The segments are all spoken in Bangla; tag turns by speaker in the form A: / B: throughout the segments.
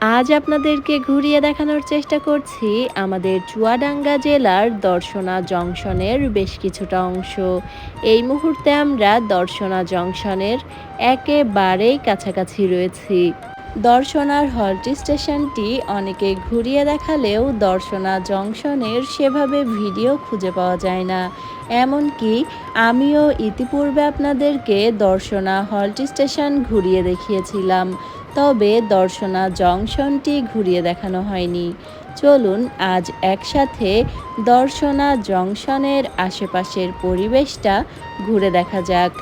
A: আজ আপনাদেরকে ঘুরিয়ে দেখানোর চেষ্টা করছি আমাদের চুয়াডাঙ্গা জেলার দর্শনা জংশনের বেশ কিছুটা অংশ। এই মুহূর্তে আমরা দর্শনা জংশনের একেবারেই কাছাকাছি রয়েছি। দর্শনার হল্ট স্টেশনটি অনেকে ঘুরিয়ে দেখালেও দর্শনা জংশনের সেভাবে ভিডিও খুঁজে পাওয়া যায় না। এমনকি আমিও ইতিপূর্বে আপনাদেরকে দর্শনা হল্ট স্টেশন ঘুরিয়ে দেখিয়েছিলাম। তবে দর্শনা জংশনটি ঘুরিয়ে দেখানো হয়নি। চলুন আজ একসাথে দর্শনা জংশনের আশেপাশের পরিবেশটা ঘুরে দেখা যাক।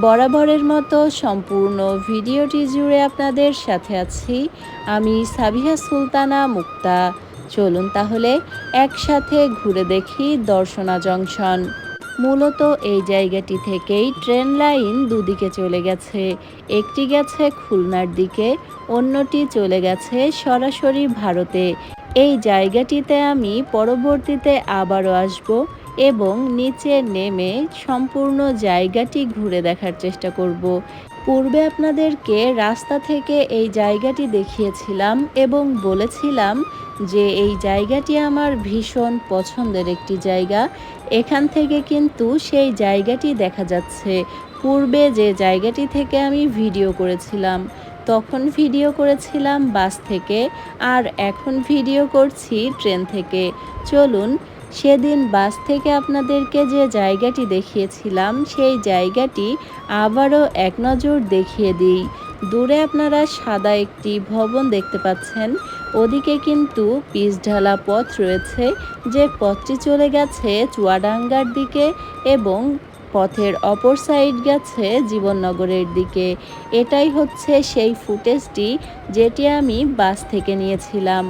A: বরাবরের মতো সম্পূর্ণ ভিডিওটি জুড়ে আপনাদের সাথে আছি আমি সাবিহা সুলতানা মুক্তা। চলুন তাহলে একসাথে ঘুরে দেখি দর্শনা জংশন। মূলত এই জায়গাটি থেকেই ট্রেন লাইন দুদিকে চলে গেছে। একটি গেছে খুলনার দিকে, অন্যটি চলে গেছে সরাসরি ভারতে। এই জায়গাটিতে আমি পরবর্তীতে আবারও আসব এবং নিচে নেমে সম্পূর্ণ জায়গাটি ঘুরে দেখার চেষ্টা করব। পূর্বে আপনাদেরকে রাস্তা থেকে এই জায়গাটি দেখিয়েছিলাম এবং বলেছিলাম যে এই জায়গাটি আমার ভীষণ পছন্দের একটি জায়গা। এখান থেকে কিন্তু সেই জায়গাটি দেখা যাচ্ছে। পূর্বে যে জায়গাটি থেকে আমি ভিডিও করেছিলাম, তখন ভিডিও করেছিলাম বাস থেকে, আর এখন ভিডিও করছি ট্রেন থেকে। চলুন, সেদিন বাস থেকে আপনাদেরকে যে জায়গাটি দেখিয়েছিলাম, সেই জায়গাটি আবারও এক নজর দেখিয়ে দিই। দূরে আপনারা সাদা একটি ভবন দেখতে পাচ্ছেন। ওদিকে কিন্তু পিচ ঢালা পথ রয়েছে যে পথটি চলে গেছে চুয়াডাঙ্গার দিকে এবং পথের অপর সাইড গেছে জীবননগরের দিকে। এটাই হচ্ছে সেই ফুটেজটি যেটি আমি বাস থেকে নিয়েছিলাম।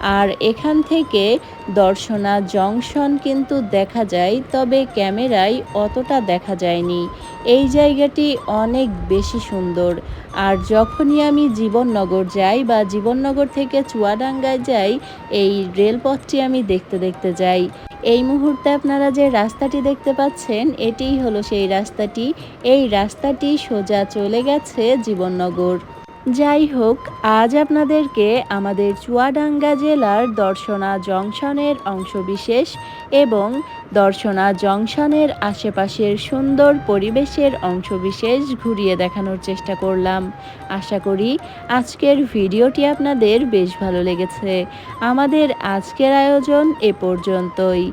A: আর এখান থেকে দর্শনা জংশন কিন্তু দেখা যায়, তবে ক্যামেরায় অতটা দেখা যায়নি। এই জায়গাটি অনেক বেশি সুন্দর। আর যখনই আমি জীবননগর যাই বা জীবননগর থেকে চুয়াডাঙ্গায় যাই, এই রেলপথটি আমি দেখতে দেখতে যাই। এই মুহূর্তে আপনারা যে রাস্তাটি দেখতে পাচ্ছেন, এটিই হলো সেই রাস্তাটি। এই রাস্তাটি সোজা চলে গেছে জীবননগর। যাই হোক, আজ আপনাদেরকে আমাদের চুয়াডাঙ্গা জেলার দর্শনা জংশনের অংশবিশেষ এবং দর্শনা জংশনের আশেপাশের সুন্দর পরিবেশের অংশবিশেষ ঘুরিয়ে দেখানোর চেষ্টা করলাম। আশা করি আজকের ভিডিওটি আপনাদের বেশ ভালো লেগেছে। আমাদের আজকের আয়োজন এ পর্যন্তই।